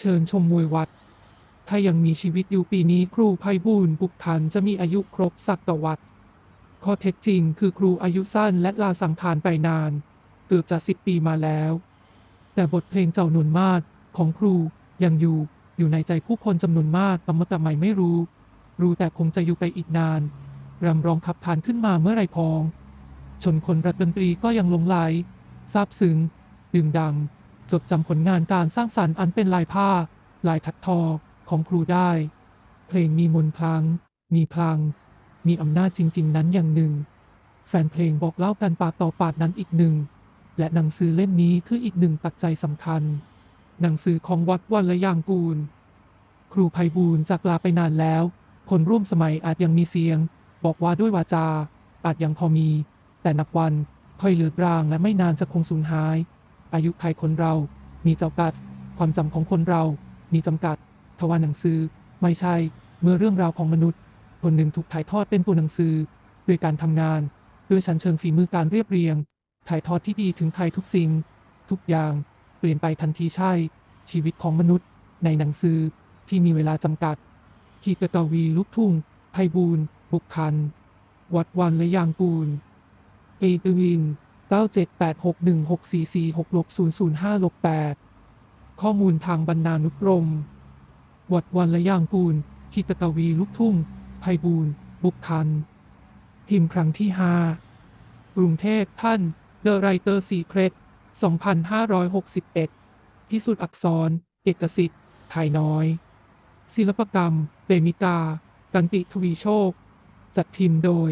เชิญชมมวยวัด ถ้ายังมีชีวิตอยู่ปีนี้ครูไพบูลบุกทันจะมีอายุครบสักตวรรข้อเท็จจริงคือครูอายุสั้นและลาสังขารไปนาน เกือบจะสิบปีมาแล้ว แต่บทเพลงเจ้าหนุนมาศของครูยังอยู่อยู่ในใจผู้คนจำนวนมากต่เมื่อแต่ไม่ไม่รู้ รู้แต่คงจะอยู่ไปอีกนานรำร้องขับขานขึ้นมาเมื่อไรพอง ชนคนรักดนตรีก็ยังลงไหลซาบซึ้งดื่มดำ จดจำผลงานการสร้างสรรค์อันเป็นลายผ้า ลายถักทอของครูได้ เพลงมีมนต์พลัง มีพลัง มีอำนาจจริง ๆ นั้นอย่างหนึ่ง แฟนเพลงบอกเล่ากันปากต่อปากนั้นอีกหนึ่ง และหนังสือเล่มนี้คืออีกหนึ่งปัจจัยสำคัญ หนังสือของวัดวันละยางกูล ครูไพบูลจากลาไปนานแล้ว คนร่วมสมัยอาจยังมีเสียง บอกว่าด้วยวาจา อาจยังพอมี แต่นับวันค่อยเลือดรางและไม่นานจะคงสูญหาย อายุไขคนเรา มีจำกัด ความจำของคนเรา มีจำกัด ทว่าหนังสือ ไม่ใช่ เมื่อเรื่องราวของมนุษย์ คนหนึ่งถูกถ่ายทอดเป็นตัวหนังสือ ด้วยการทำงาน ด้วยชั้นเชิงฝีมือการเรียบเรียง ถ่ายทอดที่ดีถึงใครทุกสิ่ง ทุกอย่าง เปลี่ยนไปทันทีใช่ ชีวิตของมนุษย์ ในหนังสือ ที่มีเวลาจำกัด ที่กตวีลูกทุ่งไพบูลบุกคัน วัดวันและยางกูลเอตวิน 978616446ลบ005ลบ8ข้อมูลทางบรรณานุกรม วัดวันและยางกูลที่กระวีลูกทุ่งไพบูลบุกคัน พิมพ์ครั้งที่ 5 กรุงเทพท่านเดอะไรเตอร์ซีเครต2561 พิสูจน์อักษร เอกสิทธิ์ไทยน้อย ศิลปกรรมเปมิกากันติทวีโชค จัดพิมพ์โดย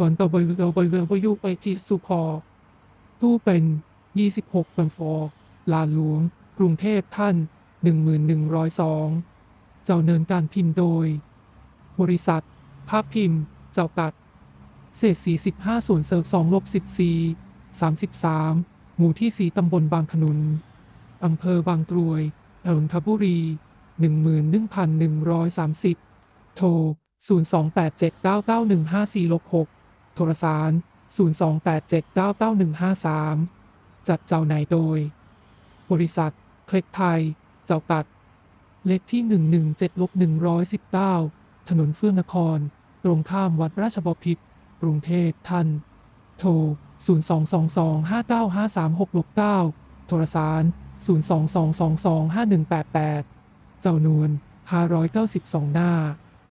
วันต่อบอยเรือบอยเรือประยุกต์ไปที่สุพอ ตู้เป็น 26บันฟอลานหลวง กรุงเทพท่าน 1102 เจ้าเนินการพิมพ์โดย บริษัท ภาพพิมพ์ เจ้าตัด เศษ45ส่วนเศษ2ลบ14 33 หมู่ที่ 4 ตำบลบางขนุน อำเภอบางกรวยนนทบุรี 11,130 โทร 028799154ลบ6โทรสาร 028799153 จัดเจ้านายโดย บริษัท เคล็ดไทย เจ้าตัด เลขที่ 117ลบ119 ถนนเฟื่องนคร ตรงข้ามวัดราชบพิตรกรุงเทพท่าน โทร 022259536ลบ9โทรสาร 022225188 เจ้านวล592 หน้า